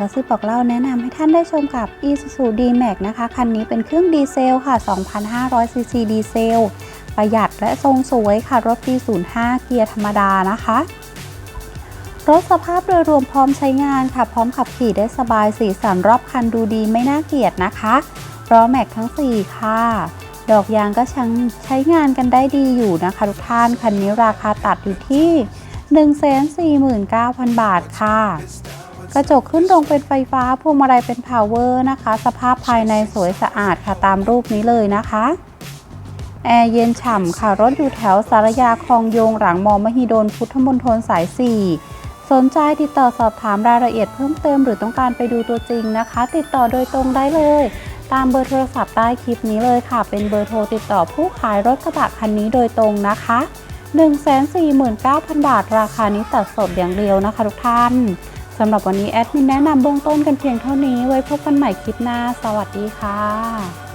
กระซิบบอกเล่าแนะนำให้ท่านได้ชมกับ Isuzu D-Max นะคะคันนี้เป็นเครื่องดีเซลค่ะ 2,500 ซีซีดีเซล ประหยัดและทรงสวยค่ะ รถปี 05 เกียร์ธรรมดานะคะ รถสภาพโดยรวมพร้อมใช้งานค่ะ พร้อมขับขี่ได้สบายสีสันรอบคันดูดีไม่น่าเกลียดนะคะล้อแม็กทั้ง 4 ค่ะ ดอกยางก็ช่างใช้งานกันได้ดีอยู่นะคะ ทุกท่านคันนี้ราคาตัดอยู่ที่ 149,000 บาทค่ะ กระจกขึ้นตรงเป็นไฟฟ้าพวงมาลัยเป็นพาวเวอร์นะคะ สภาพภายในสวยสะอาดค่ะตามรูปนี้เลยนะคะแอร์เย็นฉ่ำค่ะ รถอยู่แถวสารยาคลองโยงหลังมอมหิดลพุทธมณฑลสาย 4 สนใจติดต่อสอบถามรายละเอียดเพิ่มเติมหรือต้องการไปดูตัวจริงนะคะ ติดต่อโดยตรงได้เลย ตามเบอร์โทรศัพท์ใต้คลิปนี้เลยค่ะ เป็นเบอร์โทรติดต่อผู้ขายรถกระบะคันนี้โดยตรงนะคะ 149,000 บาท ราคานี้ตัดสดอย่างเดียวนะคะทุกท่าน สำหรับวันนี้แอดมินแนะนำเบื้องต้นกันเพียงเท่านี้ ไว้พบกันใหม่คลิปหน้า สวัสดีค่ะ